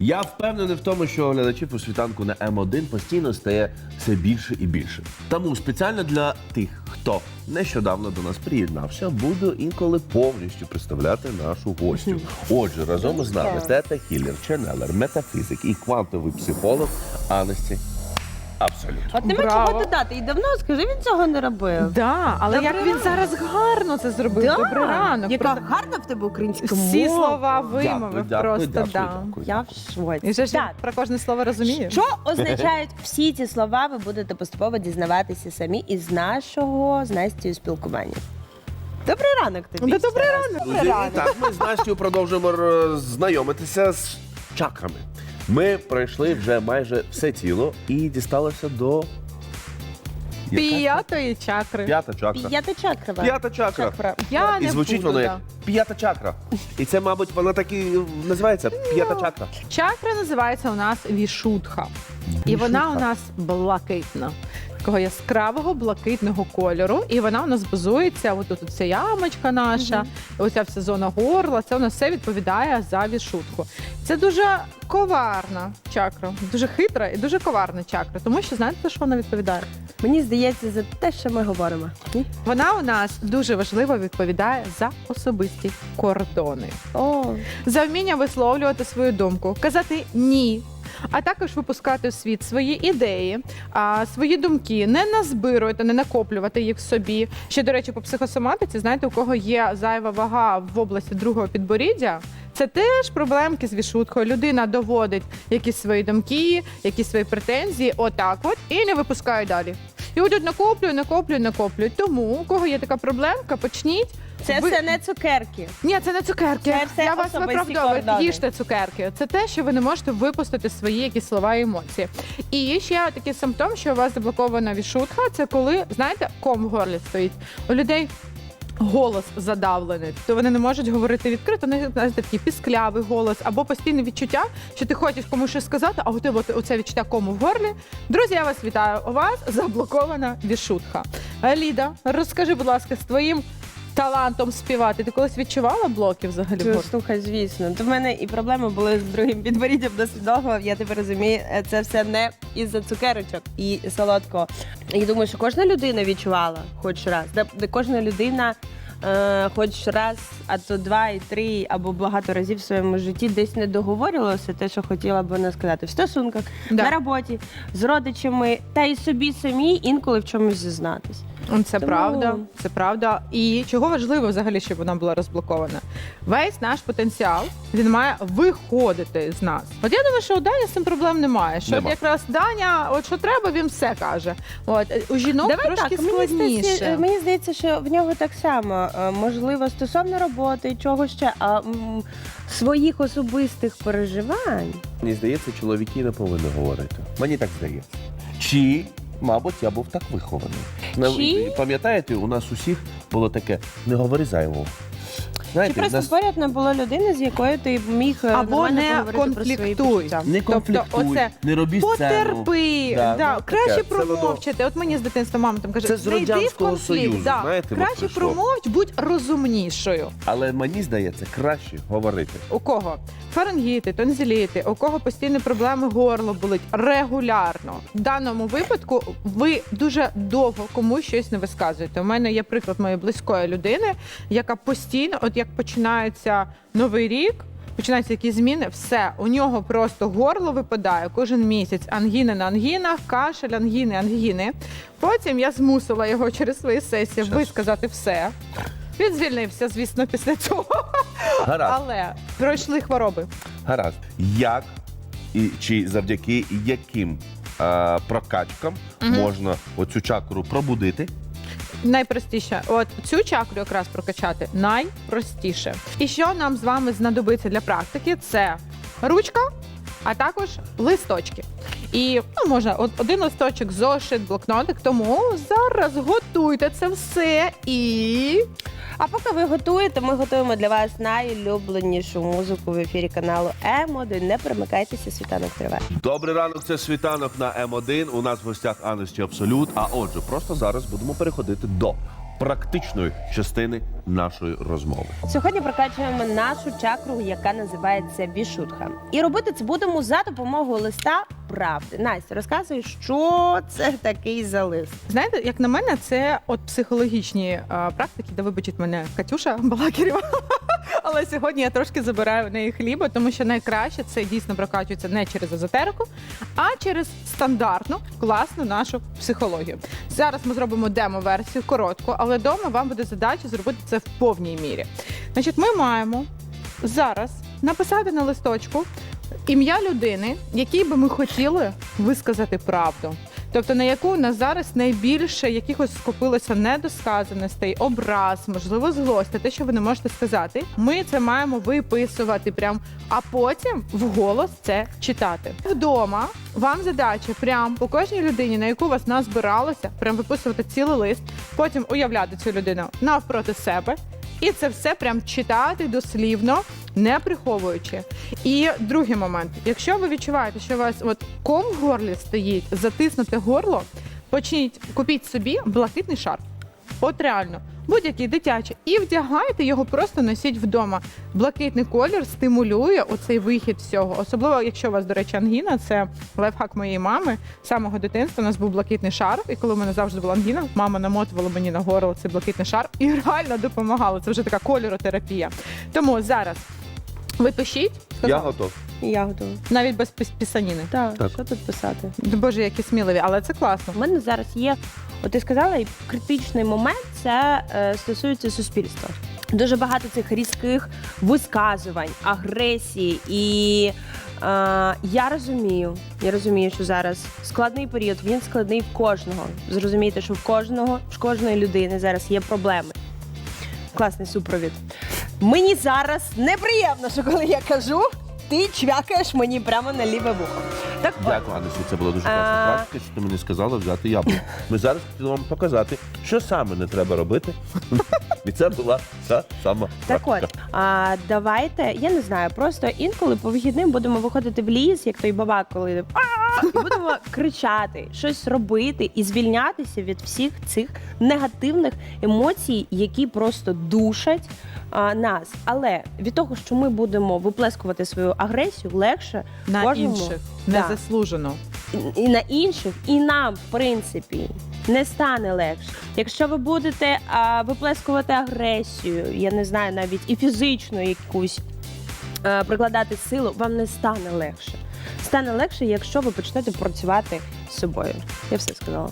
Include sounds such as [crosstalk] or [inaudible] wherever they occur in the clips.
Я впевнений в тому, що глядачів у світанку на М1 постійно стає все більше і більше. Тому спеціально для тих, хто нещодавно до нас приєднався, буду інколи повністю представляти нашу гостю. Отже, разом із нами тета Хіллер, ченелер, метафізик і квантовий психолог Анесті. Абсолютно. От нема Браво. чого додати. І давно скажи, він цього не робив. Да, але Добрий як він ранок. зараз гарно це зробив. Да. Добрий ранок. Яка Просто гарна в тебе українська Всі мова. слова вимовив дякую, просто дякую, да. дякую. Я в шоці. І вже ж Так. про кожне слово розумієш. Що означають всі ці слова? Ви будете поступово дізнаватися самі із нашого з Настю спілкування. Добрий ранок тобі. Да, добрий ранок. Добрий Друзі, ранок. так, ми з Настю продовжуємо е, знайомитися з чакрами. Ми пройшли вже майже все тіло і дісталися до П'ятої чакри. п'ята чакра. П'ята чакра. П'ята чакра. Чакра. Я І не звучить буду, воно да. п'ята чакра. І це, мабуть, вона так і називається п'ята чакра. Чакра називається у нас вішутха. І вона у нас блакитна. Такого яскравого блакитного кольору. І вона у нас базується, отут ця ямочка наша, оця вся зона горла. Це у нас все відповідає за вішутку. Це дуже коварна чакра, дуже хитра і дуже коварна чакра, тому що знаєте, за що вона відповідає? Мені здається, за те, що ми говоримо. Ні? Вона у нас дуже важливо відповідає за особисті кордони. О, за вміння висловлювати свою думку, казати ні. А також випускати в світ свої ідеї, а, свої думки, не назбируйте, не накоплювати їх собі. Ще, до речі, по психосоматиці, знаєте, у кого є зайва вага в області другого підборіддя, це теж проблемки з вішуткою. Людина доводить якісь свої думки, якісь свої претензії, отак от, і не випускає далі. І от накоплює, накоплює, накоплює. Тому у кого є така проблемка, почніть. Це Ви- все не цукерки. Ні, це не цукерки. Це все Я вас виправдовую. Їжте цукерки. Це те, що ви не можете випустити свої якісь слова і емоції. І ще такий симптом, що у вас заблокована вішутка. Це коли знаєте, ком в горлі стоїть. У людей. Голос задавлений, то вони не можуть говорити відкрито. Вони знаєте, такий пісклявий голос або постійне відчуття, що ти хочеш комусь щось сказати, а тебе от оце відчуття кому в горлі. Друзі, я вас вітаю. У вас заблокована вішутка. Е, Ліда, розкажи, будь ласка, з твоїм талантом співати. Ти колись відчувала блоки взагалі Ти, слухай, звісно. То в мене і проблеми були з другим підборіддям досить. Я тепер розумію, е, це все не із-за цукерочок і солодкого. І думаю, що кожна людина відчувала хоч раз. Де, де кожна людина. Е, хоч раз, а то два і три, або багато разів в своєму житті десь не договорювалося те, що хотіла б вона сказати в стосунках, Да. на роботі, з родичами, та й собі самій інколи в чомусь зізнатись. Це Тому- правда, це правда. І чого важливо взагалі, щоб вона була розблокована? Весь наш потенціал він має виходити з нас. От я думаю, що у Дані з цим проблем немає. Що Нема. якраз Даня, от що треба, він все каже. От е, у жінок Давай трошки так, мені здається, складніше. е, мені здається, що в нього так само е, можливо стосовно роботи, чого ще, а м, своїх особистих переживань. Мені здається, чоловіки не повинні говорити. Мені так здається. Чи, мабуть, я був так вихований. Чи? Пам'ятаєте, у нас усіх було таке не говори зайвого. Чи Знаєте, просто нас поряд не було людини, з якою ти міг е, Або не поговорити про свої конфліктуй. не Тобто оце не робіть сцену. Потерпи, Да, да, ну, краще таке, промовчати. От мені з дитинства мама там каже, Це з «Не йди в конфлікт». Союзу, Да. знаєте, краще промовч, будь розумнішою. Але мені здається, краще говорити. У кого фарингіти, тонзиліти, у кого постійні проблеми горло болить регулярно. В даному випадку ви дуже довго комусь щось не висказуєте. У мене є приклад моєї близької людини, яка постійно, от як починається новий рік. Починаються якісь зміни, все у нього просто горло випадає кожен місяць. Ангіни на ангінах, кашель, ангіни, ангіни. Потім я змусила його через свої сесії Щас. висказати все. Він звільнився, звісно, після цього. Гаразд, Але пройшли хвороби. гаразд. Як і чи завдяки яким е, прокачкам можна оцю чакру пробудити? Найпростіше, от цю чакру якраз прокачати найпростіше. І що нам з вами знадобиться для практики? Це ручка, а також листочки. І ну, можна один листочок, зошит, блокнотик. Тому зараз готуйте це все і А поки ви готуєте, ми готуємо для вас найулюбленішу музику в ефірі каналу М1. Не перемикайтеся, світанок триває. Добрий ранок, це світанок на М1. У нас в гостях Анесті Абсолют. А отже, просто зараз будемо переходити до практичної частини нашої розмови. Сьогодні прокачуємо нашу чакру, яка називається вішутха. І робити це будемо за допомогою листа правди. Настя, розказуй, що це такий за лист. Знаєте, як на мене, це от психологічні е, практики, де вибачить мене Катюша Балакірєва. Але сьогодні я трошки забираю в неї хліба, тому що найкраще це дійсно прокачується не через езотерику, а через стандартну класну нашу психологію. Зараз ми зробимо демо-версію коротку, але вдома вам буде задача зробити це в повній мірі. Значить, ми маємо зараз написати на листочку ім'я людини, якій би ми хотіли висказати правду. Тобто на яку у нас зараз найбільше якихось скопилося недосказаностей, образ, можливо, злості, те, що ви не можете сказати. Ми це маємо виписувати прям, а потім вголос це читати. Вдома вам задача прям по кожній людині, на яку вас назбиралося, прям виписувати цілий лист, потім уявляти цю людину навпроти себе. І це все прям читати дослівно, не приховуючи. І другий момент: якщо ви відчуваєте, що у вас от ком в горлі стоїть, затиснуте горло, почніть купіть собі блакитний шар. От реально, будь-який дитячий, і вдягайте його, просто носіть вдома. Блакитний колір стимулює оцей вихід всього. Особливо, якщо у вас, до речі, ангіна, це лайфхак моєї мами. З самого дитинства у нас був блакитний шар, і коли в мене завжди була ангіна, мама намотувала мені на горло цей блакитний шар і [laughs] реально допомагало. Це вже така кольоротерапія. Тому зараз ви пишіть, Я готов. Я готова. навіть без писаніни. Так, Так. що тут писати? Боже, які сміливі, але це класно. У мене зараз є, от ти сказала, і критичний момент це е, стосується суспільства. Дуже багато цих різких висказувань, агресії, і е, я розумію, я розумію, що зараз складний період, він складний в кожного. Зрозумійте, що в кожного, в кожної людини зараз є проблеми. Класний супровід. Мені зараз неприємно, що коли я кажу, ти чвякаєш мені прямо на ліве вухо. Так от, Дякую, Анесі, це була дуже класна А. практика, що ти мені сказала взяти яблуко. Ми зараз хотіли вам показати, що саме не треба робити. [laughs] І це була та сама Так практика. от, а, давайте, я не знаю, просто інколи по вихідним будемо виходити в ліс, як той бабак, коли «А!» і будемо [laughs] кричати, щось робити і звільнятися від всіх цих негативних емоцій, які просто душать а, нас. Але від того, що ми будемо виплескувати свою агресію, легше На кожному. інших Да. незаслужено. І- на інших, і нам, в принципі, не стане легше. Якщо ви будете а, виплескувати агресію, я не знаю, навіть і фізичну якусь а, прикладати силу, вам не стане легше. Стане легше, якщо ви почнете працювати з собою. Я все сказала.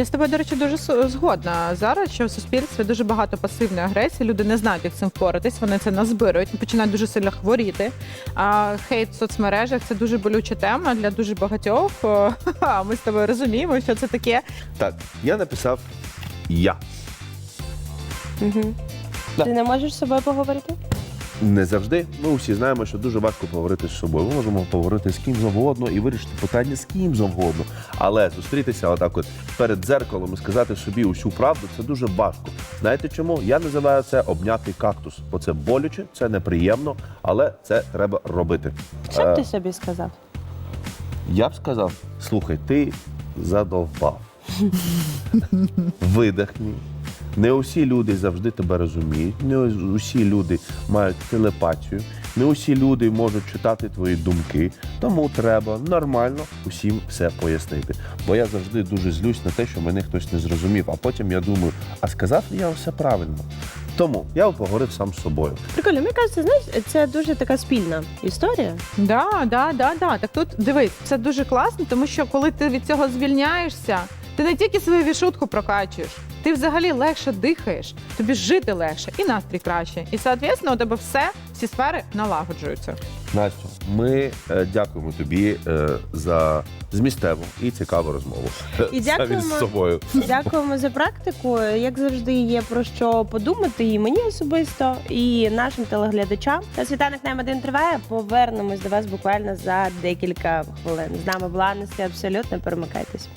Я з тобою, до речі, дуже згодна зараз, що в суспільстві дуже багато пасивної агресії. Люди не знають, як з цим впоратись. Вони це назбирують, починають дуже сильно хворіти. А хейт в соцмережах це дуже болюча тема для дуже багатьох. Ха-ха, [laughs] Ми з тобою розуміємо, що це таке. Так, я написав я. Угу. Да. Ти не можеш з собою поговорити? Не завжди. Ми усі знаємо, що дуже важко поговорити з собою. Ми можемо поговорити з ким завгодно і вирішити питання з ким завгодно. Але зустрітися отак от перед дзеркалом і сказати собі усю правду це дуже важко. Знаєте чому? Я називаю це обняти кактус, бо це болюче, це неприємно, але це треба робити. Що б Е, ти собі сказав? Я б сказав: слухай, ти задовбав. [laughs] Видихни. Не усі люди завжди тебе розуміють, не усі люди мають телепатію, не усі люди можуть читати твої думки. Тому треба нормально усім все пояснити. Бо я завжди дуже злюсь на те, що мене хтось не зрозумів. А потім я думаю, а сказав ли я все правильно? Тому я поговорив сам з собою. Прикольно, мені кажеться, знаєш, це дуже така спільна історія. Да, да, да, да. Так тут дивись, це дуже класно, тому що коли ти від цього звільняєшся, ти не тільки свою вішутку прокачуєш, ти взагалі легше дихаєш, тобі жити легше і настрій краще. І соответственно, у тебе все, всі сфери налагоджуються. Настю, ми е, дякуємо тобі е, за змістеву і цікаву розмову. І Самі дякуємо. з собою. Дякуємо за практику. Як завжди, є про що подумати і мені особисто, і нашим телеглядачам. Та світанок нам один триває. Повернемось до вас буквально за декілька хвилин. З нами була Анастасія Абсолютно. Перемикайтесь.